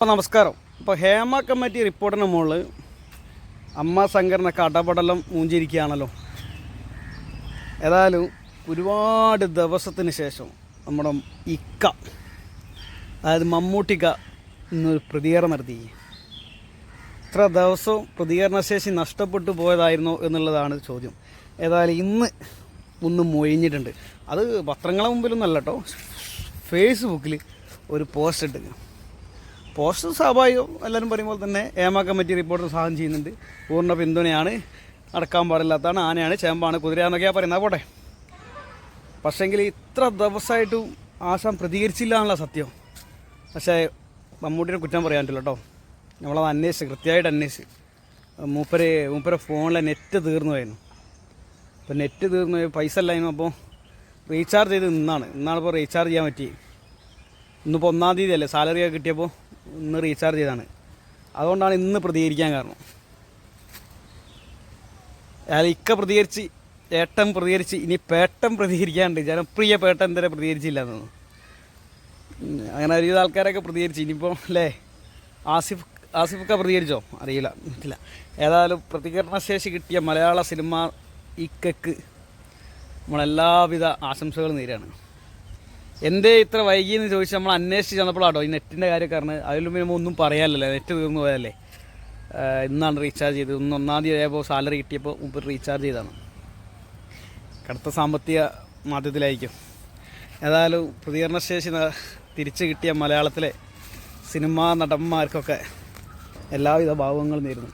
അപ്പോൾ നമസ്കാരം. ഇപ്പോൾ ഹേമ കമ്മിറ്റി റിപ്പോർട്ടിന് മുകളിൽ അമ്മ സംഘടന കടപടലം മൂഞ്ചിരിക്കുകയാണല്ലോ. ഏതായാലും ഒരുപാട് ദിവസത്തിന് ശേഷം നമ്മുടെ ഇക്ക അതായത് മമ്മൂട്ടിക്ക ഇന്നൊരു പ്രതികരണം നടത്തി. ഇത്ര ദിവസവും പ്രതികരണശേഷി നഷ്ടപ്പെട്ടു പോയതായിരുന്നോ എന്നുള്ളതാണ് ചോദ്യം. ഏതായാലും ഇന്ന് ഒന്ന് മൊഴിഞ്ഞിട്ടുണ്ട്. അത് പത്രങ്ങളെ മുമ്പിലൊന്നല്ല കേട്ടോ. ഫേസ്ബുക്കിൽ ഒരു പോസ്റ്റ് ഇട്ട് പോസ്റ്റ് സ്വാഭാവികം എല്ലാവരും പറയുമ്പോൾ തന്നെ ഏമ കമ്മിറ്റി റിപ്പോർട്ടർ സഹായം ചെയ്യുന്നുണ്ട്. പൂർണ പിന്തുണയാണ്. നടക്കാൻ പാടില്ലാത്തതാണ്. ആനയാണ് ചേമ്പാണ് കുതിരയാണെന്നൊക്കെയാണ് പറയുന്നത്. പോട്ടെ. പക്ഷേങ്കിൽ ഇത്ര ദിവസമായിട്ടും ആശാൻ പ്രതികരിച്ചില്ല എന്നുള്ള സത്യം. പക്ഷേ മമ്മൂട്ടിനെ കുറ്റം പറയാൻ പറ്റില്ല കേട്ടോ നമ്മളത് അന്വേഷിച്ച് കൃത്യമായിട്ട് അന്വേഷിച്ച്. മൂപ്പര് മൂപ്പരെ ഫോണിലെ നെറ്റ് തീർന്നു പോയിരുന്നു അപ്പോൾ നെറ്റ് തീർന്നു പോയി പൈസ ഇല്ലായിരുന്നു അപ്പോൾ റീചാർജ് ചെയ്ത് ഇന്നാണ് ഇന്നാണ് ഇപ്പോൾ റീചാർജ് ചെയ്യാൻ പറ്റി. ഇന്നിപ്പോൾ ഒന്നാം തീയതി അല്ലേ? സാലറി ഒക്കെ കിട്ടിയപ്പോൾ ഇന്ന് റീചാർജ് ചെയ്താണ് അതുകൊണ്ടാണ് ഇന്ന് പ്രതികരിക്കാൻ കാരണം. അയാൾ ഇക്ക പ്രതികരിച്ച് ഏട്ടൻ പ്രതികരിച്ച് ഇനി പേട്ടൻ പ്രതികരിക്കാണ്ട് ജനപ്രിയ പേട്ടൻ തന്നെ പ്രതികരിച്ചില്ല എന്നു അങ്ങനെ ഒരുവിധ ആൾക്കാരൊക്കെ പ്രതികരിച്ച്. ഇനിയിപ്പോൾ അല്ലേ? ആസിഫ് ആസിഫൊക്കെ പ്രതികരിച്ചോ? അറിയില്ല. ഇല്ല. ഏതായാലും പ്രതികരണശേഷി കിട്ടിയ മലയാള സിനിമ ഇക്കക്ക് നമ്മളെല്ലാവിധ ആശംസകളും നേരാണ് എന്തേ ഇത്ര വൈകി എന്ന് ചോദിച്ചാൽ നമ്മൾ അന്വേഷിച്ച് ചെന്നപ്പോഴാട്ടോ ഈ നെറ്റിന്റെ കാര്യം കാരണം അതിലും പിന്നെ ഒന്നും പറയാനല്ലേ നെറ്റ് തീർന്നു പോയതല്ലേ? ഇന്നാണ് റീചാർജ് ചെയ്തത്. ഇന്ന് ഒന്നാം തീയതി ആയപ്പോൾ സാലറി കിട്ടിയപ്പോൾ മുമ്പ് റീചാർജ് ചെയ്താണ് കടുത്ത സാമ്പത്തിക മാധ്യത്തിലായിരിക്കും ഏതായാലും പ്രതികരണശേഷി തിരിച്ചു കിട്ടിയ മലയാളത്തിലെ സിനിമാ നടന്മാർക്കൊക്കെ എല്ലാവിധ ഭാവങ്ങളും നേരുന്നു.